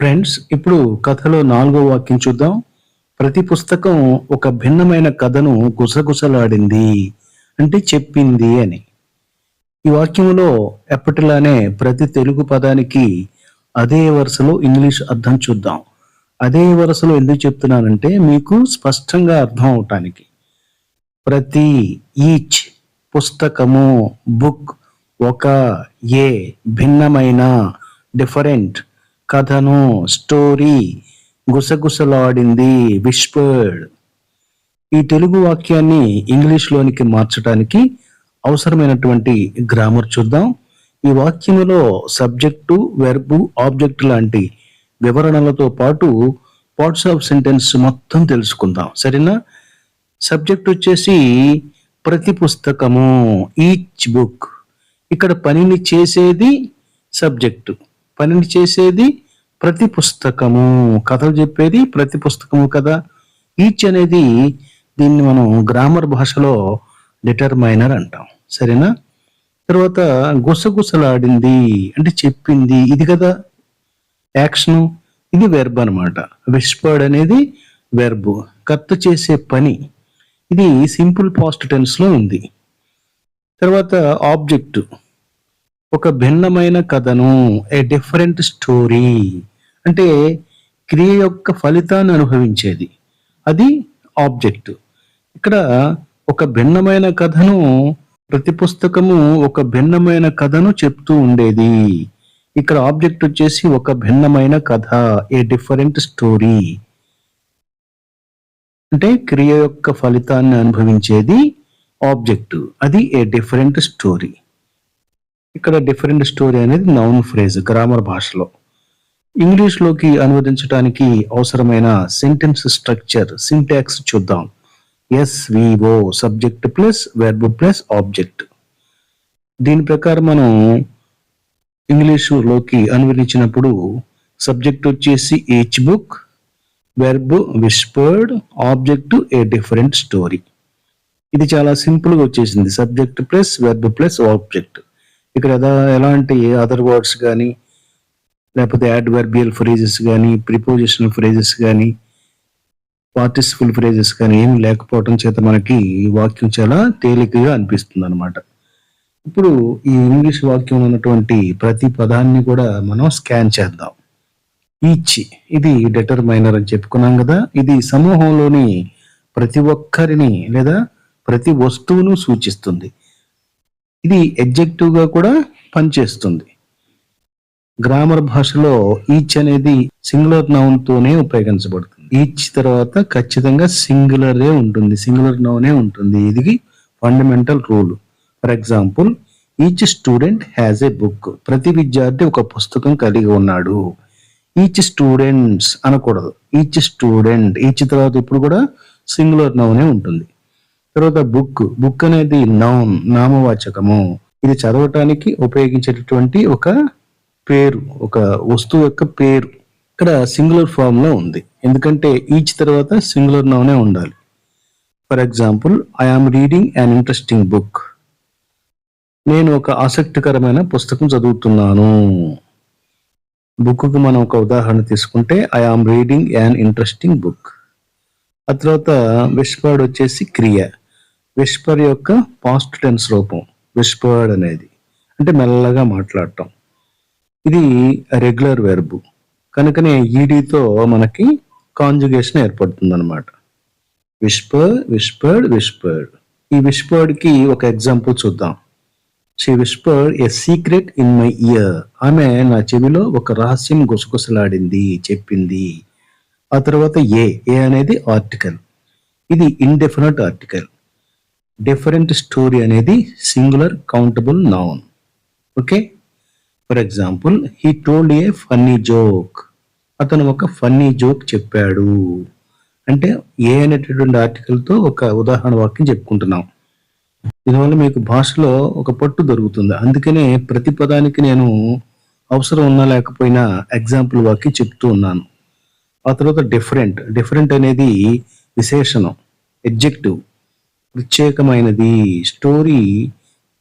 Friends ఇప్పుడు కథలో నాలుగో వాక్యం చూద్దాం. ప్రతి పుస్తకం ఒక భిన్నమైన కథను గుసగుసలాడింది అంటే చెప్పింది అని. ఈ వాక్యంలో ఎప్పటిలానే ప్రతి తెలుగు పదానికి అదే వరుసలో ఇంగ్లీష్ అర్థం చూద్దాం. అదే వరుసలో ఎందుకు చెప్తున్నానంటే మీకు స్పష్టంగా అర్థం అవటానికి. ప్రతి ఈచ్ పుస్తకము బుక్ ఒక ఏ భిన్నమైన డిఫరెంట్ కథను స్టోరీ గుసగుసలాడింది విష్పర్డ్ ఈ తెలుగు వాక్యాన్ని ఇంగ్లీష్లోనికి మార్చడానికి అవసరమైనటువంటి గ్రామర్ చూద్దాం. ఈ వాక్యములో సబ్జెక్టు వెర్బు ఆబ్జెక్ట్ లాంటి వివరణలతో పాటు పార్ట్స్ ఆఫ్ సెంటెన్స్ మొత్తం తెలుసుకుందాం. సరేనా? సబ్జెక్ట్ వచ్చేసి ప్రతి పుస్తకము ఈచ్ బుక్. ఇక్కడ పనిని చేసేది సబ్జెక్టు. పనిని చేసేది ప్రతి పుస్తకము. కథలు చెప్పేది ప్రతి పుస్తకము కదా. ఈచ్ అనేది దీన్ని మనం గ్రామర్ భాషలో డిటర్మైనర్ అంటాం. సరేనా? తర్వాత గుసగుసలాడింది అంటే చెప్పింది ఇది కదా. యాక్షను ఇది వెర్బ్ అనమాట విస్పర్డ్ అనేది వెర్బ్ కర్త చేసే పని. ఇది సింపుల్ పాస్ట్ టెన్స్లో ఉంది. తర్వాత ఆబ్జెక్టు ఒక భిన్నమైన కథను ఏ డిఫరెంట్ స్టోరీ అంటే క్రియ యొక్క ఫలితాన్ని అనుభవించేది. అది ఆబ్జెక్ట్. ఇక్కడ ఒక భిన్నమైన కథను ప్రతి పుస్తకము ఒక భిన్నమైన కథను చెప్తూ ఉండేది. ఇక్కడ ఆబ్జెక్ట్ వచ్చేసి ఒక భిన్నమైన కథ ఏ డిఫరెంట్ స్టోరీ అంటే క్రియ యొక్క ఫలితాన్ని అనుభవించేది ఆబ్జెక్ట్. అది ఏ డిఫరెంట్ స్టోరీ ఇక్కడ డిఫరెంట్ స్టోరీ అనేది నౌన్ ఫ్రేజ్ గ్రామర్ భాషలో. ఇంగ్లీష్లోకి అనువదించడానికి అవసరమైన సెంటెన్స్ స్ట్రక్చర్ సింటాక్స్ చూద్దాం. SVO subject plus verb plus object దీని ప్రకారం మనం ఇంగ్లీషులోకి అనువదించినప్పుడు సబ్జెక్ట్ వచ్చేసి each book verb whispered object a different story ఇది చాలా సింపుల్గా వచ్చేసింది. Subject plus verb plus object ఇక్కడ ఎలాంటి అదర్ వర్డ్స్ కానీ లేకపోతే యాడ్వర్బియల్ ఫ్రేజెస్ కానీ ప్రిపోజిషనల్ ఫ్రేజెస్ కానీ పార్టిసిపల్ ఫ్రేజెస్ కానీ ఏమి లేకపోవడం చేత మనకి వాక్యం చాలా తేలికగా అనిపిస్తుంది అనమాట ఇప్పుడు ఈ ఇంగ్లీష్ వాక్యం ఉన్నటువంటి ప్రతి పదాన్ని కూడా మనం స్కాన్ చేద్దాం. ఈచ్ ఇది డెటర్మైనర్ అని చెప్పుకున్నాం కదా ఇది సమూహంలోని ప్రతి ఒక్కరిని లేదా ప్రతి వస్తువును సూచిస్తుంది. ఇది ఎగ్జెక్టివ్గా కూడా పనిచేస్తుంది. గ్రామర్ భాషలో ఈచ్ అనేది సింగులర్ నౌన్ తోనే ఉపయోగించబడుతుంది. ఈచ్ తర్వాత ఖచ్చితంగా సింగులరే ఉంటుంది. సింగులర్ నౌనే ఉంటుంది. ఇది fundamental rule for example each student has a book ప్రతి విద్యార్థి ఒక పుస్తకం కలిగి ఉన్నాడు. ఈచ్ స్టూడెంట్స్ అనకూడదు. ఈచ్ స్టూడెంట్ ఈచ్ తర్వాత ఇప్పుడు కూడా సింగులర్ నౌనే ఉంటుంది. తర్వాత బుక్. బుక్ అనేది నౌన్ నామవాచకము. ఇది చదవటానికి ఉపయోగించేటటువంటి ఒక పేరు ఒక వస్తువు యొక్క పేరు. ఇక్కడ సింగులర్ ఫామ్లో ఉంది. ఎందుకంటే ఈచ్ తర్వాత సింగులర్ నౌనే ఉండాలి. For example I am reading an interesting book నేను ఒక ఆసక్తికరమైన పుస్తకం చదువుతున్నాను. బుక్కు మనం ఒక ఉదాహరణ తీసుకుంటే I am reading an interesting book ఆ తర్వాత విస్పర్డ్ వచ్చేసి క్రియ. విస్పర్ యొక్క పాస్ట్ టెన్స్ రూపం విస్పర్డ్ అనేది. అంటే మెల్లగా మాట్లాడటం. ఇది రెగ్యులర్ వెర్బు కనుకనే ఈడీతో మనకి కాంజుగేషన్ ఏర్పడుతుంది అనమాట విస్పర్ విస్పర్డ్ విస్పర్డ్ ఈ విస్పర్డ్కి ఒక ఎగ్జాంపుల్ చూద్దాం. She whispered a secret in my ear ఆమె నా చెవిలో ఒక రహస్యం గుసగుసలాడింది చెప్పింది. ఆ తర్వాత ఏ ఏ అనేది ఆర్టికల్ ఇది ఇండెఫినెట్ ఆర్టికల్ డిఫరెంట్ స్టోరీ అనేది singular countable noun. Okay? For example he told a funny joke. అతను ఒక ఫన్నీ జోక్ చెప్పాడు. అంటే ఏ అనేటటువంటి ఆర్టికల్తో ఒక ఉదాహరణ వాక్యం చెప్పుకుంటున్నాం. దీనివల్ల మీకు భాషలో ఒక పట్టు దొరుకుతుంది. అందుకనే ప్రతి పదానికి నేను అవసరం ఉన్నా లేకపోయినా ఎగ్జాంపుల్ వాక్యం చెప్తూ ఉన్నాను. ఆ తర్వాత డిఫరెంట్. డిఫరెంట్ అనేది విశేషణం. ఎడ్జెక్టివ్. ప్రత్యేకమైనది. స్టోరీ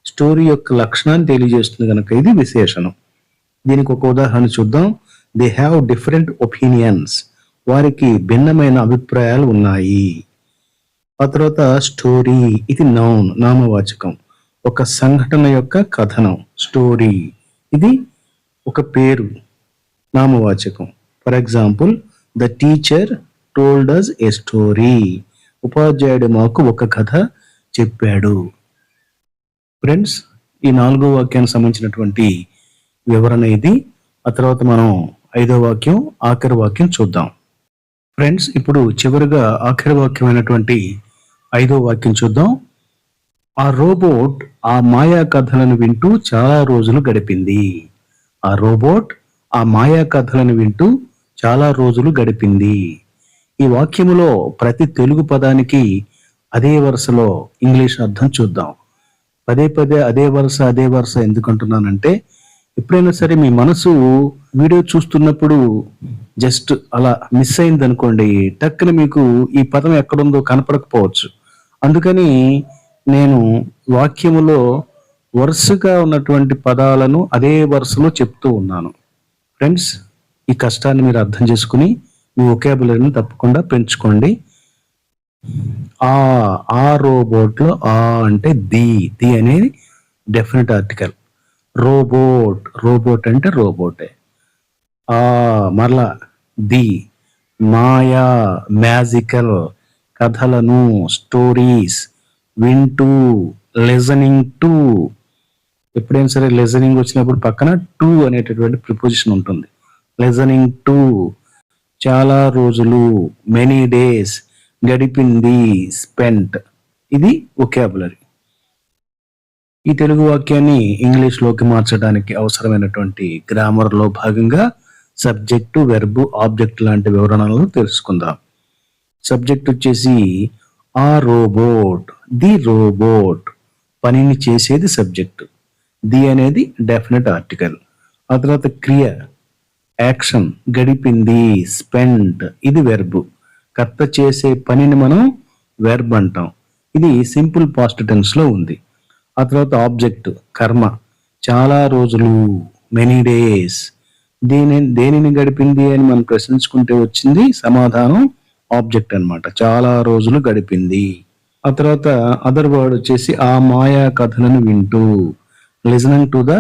స్టోరీ యొక్క లక్షణాన్ని తెలియజేస్తుంది కనుక ఇది విశేషణం. దీనికి ఒక ఉదాహరణ చూద్దాం. దే హ్యావ్ డిఫరెంట్ ఒపీనియన్స్ వారికి భిన్నమైన అభిప్రాయాలు ఉన్నాయి. ఆ తర్వాత స్టోరీ ఇది నౌన్ నామవాచకం. ఒక సంఘటన యొక్క కథనం స్టోరీ. ఇది ఒక పేరు నామవాచకం. For example the teacher told us a story ఉపాధ్యాయుడు మాకు ఒక కథ చెప్పాడు. ఫ్రెండ్స్ ఈ నాలుగో వాక్యానికి సంబంధించినటువంటి వివరణ ఇది. ఆ తర్వాత మనం ఐదో వాక్యం ఆఖరి వాక్యం చూద్దాం. ఫ్రెండ్స్ ఇప్పుడు చివరిగా ఆఖరి వాక్యమైనటువంటి ఐదో వాక్యం చూద్దాం. ఆ రోబోట్ ఆ మాయా కథలను వింటూ చాలా రోజులు గడిపింది. ఆ రోబోట్ ఆ మాయా కథలను వింటూ చాలా రోజులు గడిపింది. ఈ వాక్యములో ప్రతి తెలుగు పదానికి అదే వరుసలో ఇంగ్లీష్ అర్థం చూద్దాం. పదే పదే అదే వరుస అదే వరుస ఎందుకంటున్నానంటే ఎప్పుడైనా సరే మీ మనసు వీడియో చూస్తున్నప్పుడు జస్ట్ అలా మిస్ అయింది అనుకోండి టక్కున మీకు ఈ పదం ఎక్కడుందో కనపడకపోవచ్చు. అందుకని నేను వాక్యములో వరుసగా ఉన్నటువంటి పదాలను అదే వరుసలో చెప్తూ ఉన్నాను. ఫ్రెండ్స్ ఈ కష్టాన్ని మీరు అర్థం చేసుకుని మీ ఒకేబులరీని తప్పకుండా పెంచుకోండి. ఆ ఆ రోబోట్లో ఆ అంటే ది ది అనేది డెఫినెట్ ఆర్టికల్ రోబోట్ రోబోట్ అంటే రోబోటే. ఆ మరలా ది మాయా మ్యాజికల్ కథలను స్టోరీస్ వింటూ లిజనింగ్ టు ఎప్పుడైనా సరే లిజనింగ్ వచ్చినప్పుడు పక్కన టు అనేటటువంటి ప్రిపోజిషన్ ఉంటుంది. లిజనింగ్ టు చాలా రోజులు మెనీ డేస్ గడిపింది స్పెంట్ ఇది ఒకేబులరీ ఈ తెలుగు వాక్యాన్ని ఇంగ్లీష్లోకి మార్చడానికి అవసరమైనటువంటి గ్రామర్లో భాగంగా సబ్జెక్టు వెర్బు ఆబ్జెక్ట్ లాంటి వివరణలను తెలుసుకుందాం. సబ్జెక్ట్ వచ్చేసి ఆ రోబోట్ ది రోబోట్. పనిని చేసేది సబ్జెక్ట్. ది అనేది డెఫినెట్ ఆర్టికల్. ఆ తర్వాత క్రియ. యాక్షన్ గడిపింది స్పెండ్ ఇది వెర్బ్ కర్త చేసే పనిని మనం వెర్బ్ అంటాం. ఇది సింపుల్ పాస్ట్ టెన్స్లో ఉంది. ఆ తర్వాత ఆబ్జెక్ట్ కర్మ. చాలా రోజులు మెనీ డేస్ దీని దేనిని గడిపింది అని మనం ప్రశ్నించుకుంటే వచ్చింది సమాధానం ఆబ్జెక్ట్ అన్నమాట. చాలా రోజులు గడిపింది. ఆ తర్వాత అదర్ వర్డ్ వచ్చేసి ఆ మాయా కథలను వింటూ listening to the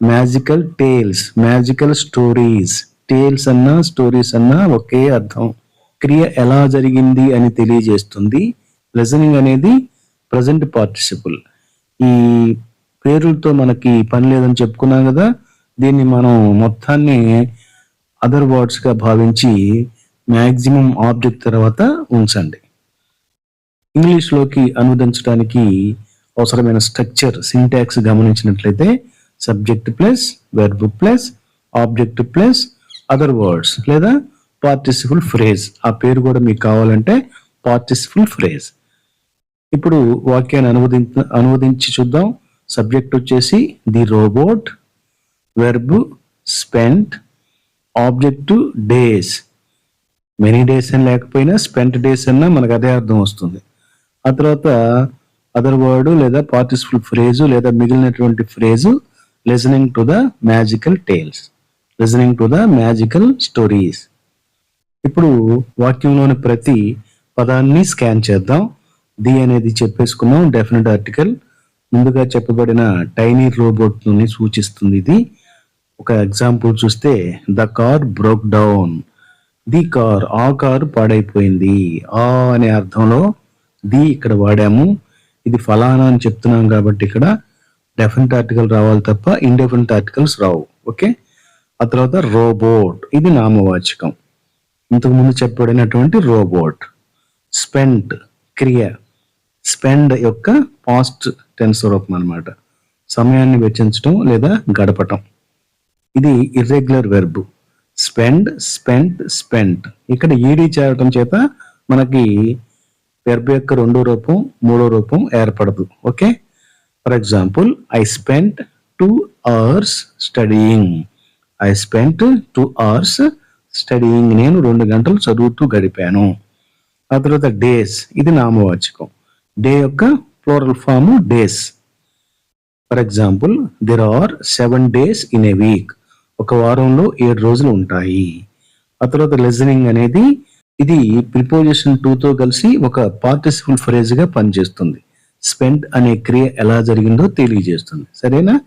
magical tales magical stories tales అన్నా స్టోరీస్ అన్నా ఒకే అర్థం. క్రియ ఎలా జరిగింది అని తెలియజేస్తుంది. లిజనింగ్ అనేది ప్రజెంట్ పార్టిసిపుల్ ఈ పేర్లతో మనకి పని లేదని చెప్పుకున్నాం కదా దీన్ని మనం మొత్తాన్ని అదర్ వర్డ్స్గా భావించి మ్యాక్సిమం ఆబ్జెక్ట్ తర్వాత ఉంచండి. ఇంగ్లీష్లోకి అనువదించడానికి అవసరమైన స్ట్రక్చర్ సింటాక్స్ గమనించినట్లయితే subject plus verb plus object plus other words లేదా పార్టిసిపుల్ ఫ్రేజ్ ఆ పేరు కూడా మీకు కావాలంటే పార్టిసిపుల్ ఫ్రేజ్ ఇప్పుడు వాక్యాన్ని అనువదించ అనువదించి చూద్దాం. సబ్జెక్ట్ వచ్చేసి the robot verb spent object days many days అని లేకపోయినా స్పెంట్ డేస్ అన్నా మనకు అదే అర్థం వస్తుంది. ఆ తర్వాత అదర్ వర్డ్ లేదా పార్టిసిపుల్ ఫ్రేజు లేదా మిగిలినటువంటి phrase listening to the magical tales listening to the magical stories ఇప్పుడు వాక్యంలోని ప్రతి పదాన్ని స్కాన్ చేద్దాం. ది అనేది చెప్పేసుకున్నాం. డెఫినెట్ ఆర్టికల్ ముందుగా చెప్పబడిన టైనీ రోబోట్ని సూచిస్తుంది ఇది. ఒక ఎగ్జాంపుల్ చూస్తే the car broke down the car ఆ కారు పాడైపోయింది. ఆ అనే అర్థంలో ది ఇక్కడ వాడాము. ఇది ఫలానా అని చెప్తున్నాం కాబట్టి ఇక్కడ డెఫినెట్ ఆర్టికల్ రావాలి తప్ప ఇండెఫినెట్ ఆర్టికల్స్ రావు ఓకే ఆ తర్వాత రోబోట్ ఇది నామవాచకం. ఇంతకు ముందు చెప్పబడినటువంటి రోబోట్ స్పెండ్ క్రియ. స్పెండ్ యొక్క పాస్ట్ టెన్స్ రూపం అనమాట సమయాన్ని వెచ్చించడం లేదా గడపటం. ఇది irregular verb spend spent spent ఇక్కడ ఈడీ చేరటం చేత మనకి వెర్బ్ యొక్క రెండో రూపం మూడో రూపం ఏర్పడదు okay for example I spent two hours studying I spent two hours studying నేను రెండు గంటలు చదువుతూ గడిపాను. ఆ తర్వాత డేస్ ఇది నామవాచకం. డే యొక్క plural form days for example there are seven days in a week ఒక వారంలో ఏడు రోజులు ఉంటాయి. ఆ తర్వాత లిజనింగ్ అనేది ఇది ప్రిపోజిషన్ టూతో కలిసి ఒక పార్టిసిపల్ ఫ్రేజ్గా పనిచేస్తుంది. స్పెండ్ అనే క్రియ ఎలా జరిగిందో తెలియజేస్తుంది. సరేనా?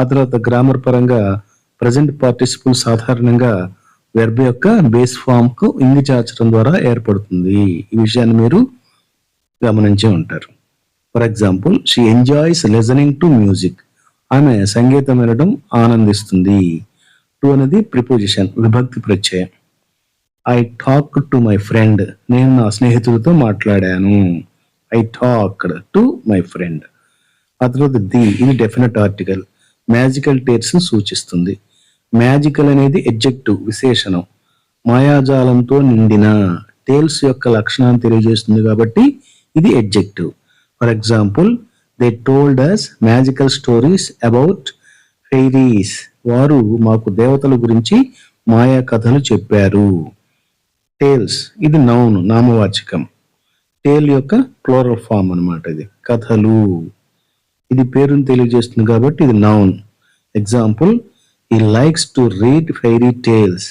ఆ తర్వాత గ్రామర్ పరంగా ప్రజెంట్ పార్టిసిపుల్ సాధారణంగా వెర్బ్ యొక్క బేస్ ఫామ్కు ఇంగి చాచడం ద్వారా ఏర్పడుతుంది. ఈ విషయాన్ని మీరు గమనించే ఉంటారు. For example she enjoys listening to music. ఆమె సంగీతం వినడం ఆనందిస్తుంది. టు అనేది ప్రిపోజిషన్ విభక్తి ప్రత్యయం. I talk to my friend. నేను నా స్నేహితులతో మాట్లాడాను. I talked to my friend ఆ తర్వాత ది ఇది డెఫినెట్ ఆర్టికల్ మ్యాజికల్ టేర్స్ సూచిస్తుంది. మ్యాజికల్ అనేది ఎడ్జెక్టివ్ విశేషణం. మాయాజాలంతో నిండిన టేల్స్ యొక్క లక్షణాన్ని తెలియజేస్తుంది కాబట్టి ఇది adjective for example they told us magical stories about fairies వారు మాకు దేవతల గురించి మాయా కథలు చెప్పారు. టేల్స్ ఇది నౌన్ నామవాచకం. టేల్ యొక్క క్లోరల్ ఫామ్ అన్నమాట ఇది. కథలు. ఇది పేరుని తెలియజేస్తుంది కాబట్టి ఇది noun example he likes to read fairy tales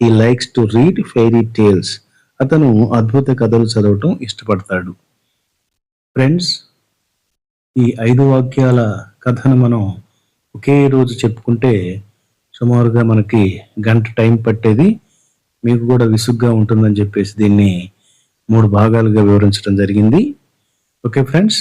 he likes to read fairy tales అతను అద్భుత కథలు చదవటం ఇష్టపడతాడు. ఫ్రెండ్స్ ఈ ఐదు వాక్యాల కథను మనం ఒకే రోజు చెప్పుకుంటే సుమారుగా మనకి గంట టైం పట్టేది. మీకు కూడా విసుగ్గా ఉంటుందని చెప్పేసి దీన్ని మూడు భాగాలుగా వివరించడం జరిగింది. Okay friends